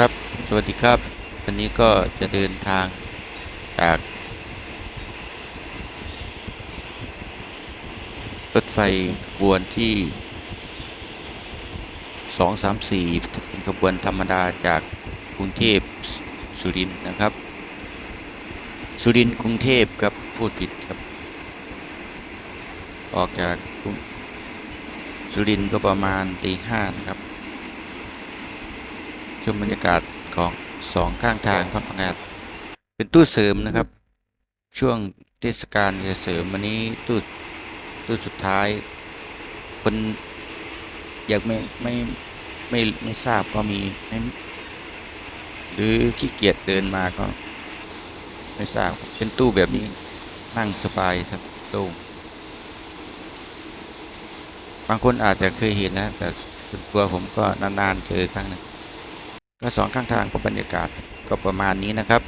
ครับ สวัสดีครับ วันนี้ก็จะเดินทางจากรถไฟขบวนที่ 234 เป็นขบวนธรรมดาจากกรุงเทพสุรินทร์นะครับ สุรินทร์กรุงเทพครับพูดผิดครับ ออกจากสุรินทร์ก็ประมาณตีห้านะครับ ชมบรรยากาศของสองข้างทางครับทางานเป็นตู้เสริมนะครับ ช่วงเทศกาลจะเสริมวันนี้ตู้ตู้สุดท้าย คนอยากไม่ไม่ไม่ไม่ทราบก็มีไม่หรือขี้เกียจเดินมาก็ ไม่ทราบเป็นตู้แบบนี้นั่งสบายสักโล่งบางคนอาจจะเคยเห็นนะ แต่ส่วนตัวผมก็นานๆเจอครั้งหนึง ก็สองข้างทางก็บรรยากาศก็ประมาณนี้นะครับ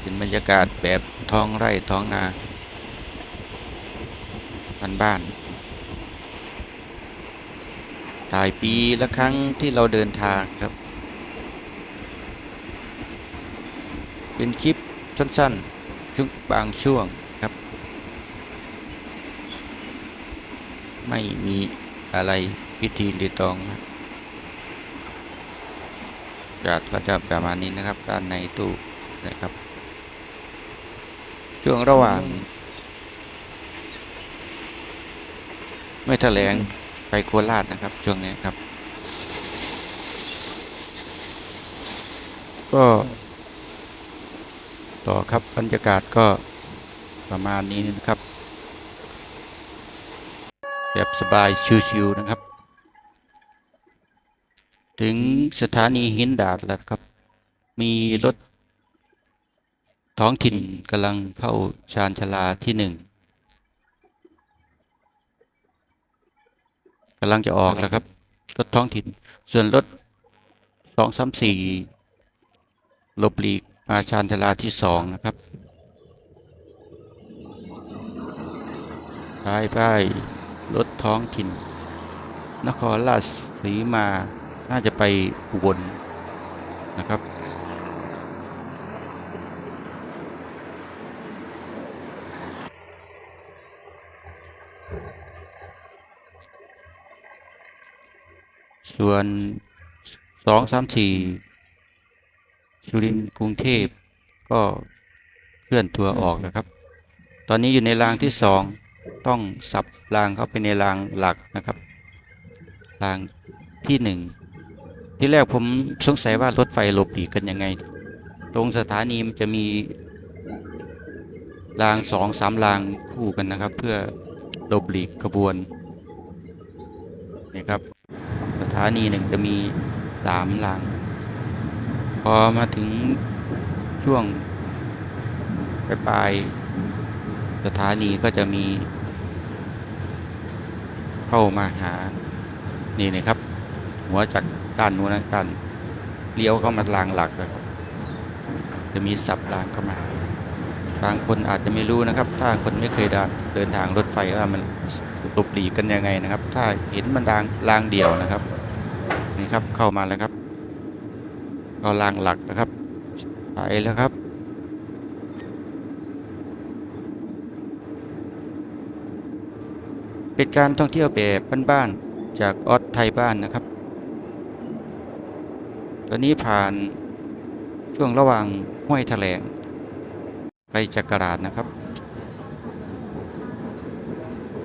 เป็นบรรยากาศแบบท้องไร่ท้องนาบ้านบ้านถ่ายปีละครั้งที่เราเดินทางครับ เป็นคลิปสั้นๆช่วงบางช่วงครับ ไม่มีอะไร พิธีรีตองนะจัดก็จะประมาณนี้นะครับ ด้านในตู้นะครับ ช่วงระหว่าง ไม่แถลงไปโคราชนะครับ ช่วงนี้ครับ ก็ต่อครับบรรยากาศก็ประมาณนี้นะครับ แบบสบายชิวๆนะครับ ถึงสถานีหินดาดแล้วครับ มีรถท้องถิ่นกำลังเข้าชานชลาที่หนึ่งกำลังจะออกแล้วครับ รถท้องถิ่น ส่วนรถสองสามสี่ลบหลีกมาชานชลาที่สองนะครับไป้ายป้ายรถท้องถิ่น นครราชสีมา น่าจะไปอุบลนะครับ ส่วนสองสามสี่สุรินกรุงเทพก็เคลื่อนตัวออกนะครับ ตอนนี้อยู่ในรางที่สองต้องสับรางเข้าไปในรางหลักนะครับ รางที่หนึ่ง ที่แรกผมสงสัยว่ารถไฟหลบหลีกกันยังไง ตรงสถานีมันจะมีรางสองสามรางคู่กันนะครับ เพื่อหลบหลีกขบวนนี่ครับ สถานีหนึ่งจะมีสามราง พอมาถึงช่วงปลายปลายสถานีก็จะมี เข้ามาหา นี่นะครับ หัวจากด้านนู้นนะด้านเลี้ยวเข้ามารางหลักเลยครับจะมีสับรางเข้ามาบางคนอาจจะไม่รู้นะครับ ถ้าคนไม่เคยเดินเดินทางรถไฟว่ามันตบหลีกันยังไงนะครับ ถ้าเห็นมันรางรางเดี่ยวนะครับนี่ครับเข้ามาแล้วครับก็รางหลักนะครับไปแล้วครับเป็นการท่องเที่ยวแบบบ้านๆจากออสไทยบ้านนะครับ ตอนนี้ผ่านช่วงระหว่างห้วยแถลงไปจักราดนะครับ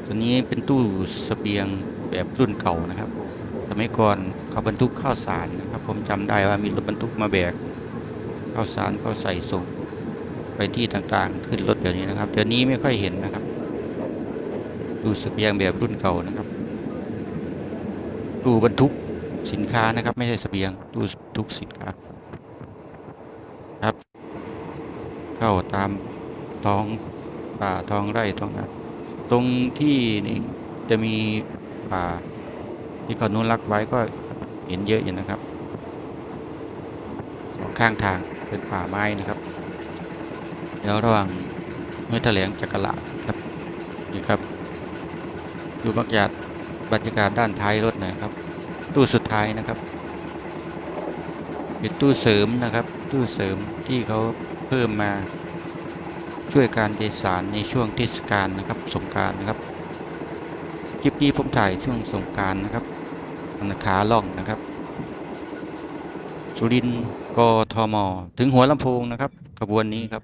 ตัวนี้เป็นตู้สเสบียงแบบรุ่นเก่านะครับ สมัยก่อนเขาบรรทุกข้าวสารนะครับ ผมจำได้ว่ามีรถบรรทุกมาแบกข้าวสารเขาใส่ส่งไปที่ต่างๆ ขึ้นรถเดี๋ยวนี้นะครับเดี๋ยวนี้ไม่ค่อยเห็นนะครับตู้เสบียงแบบรุ่นเก่านะครับตู้บรรทุก สินค้านะครับ ไม่ใช่เสบียงตู้ทุกสินค้าครับ เข้าตามท้องป่าท้องไร่ท้องนาตรงที่นี่จะมีป่าที่เขานุรักษ์ไว้ก็เห็นเยอะอยู่นะครับสองข้างทางเป็นป่าไม้นะครับเดี๋ยวระหว่างเมื่อแถลงจักรละครับนี่ครับดูบรรยากาศบรรยากาศด้านท้ายรถหนะครับ ตู้สุดท้ายนะครับเป็นตู้เสริมนะครับ ตู้เสริมที่เขาเพิ่มมาช่วยการโดสารในช่วงเทศกาลนะครับสงการนะครับคลิปนี้ผมถ่ายช่วงสงการนะครับนขาล่องนะครับ สุรินกทมถึงหัวลำโพงนะครับขบวนนี้ครับ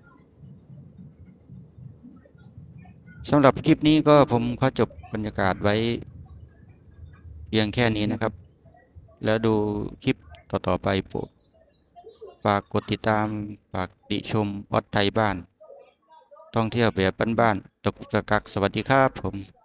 สำหรับคลิปนี้ก็ผมขอจบบรรยากาศไว้เพียงแค่นี้นะครับ แล้วดูคลิปต่อ ๆ ไปโปรดฝากกดติดตาม ฝากติชมออดไทยบ้าน ท่องเที่ยวแบบบ้านๆตกตะกัก สวัสดีครับผม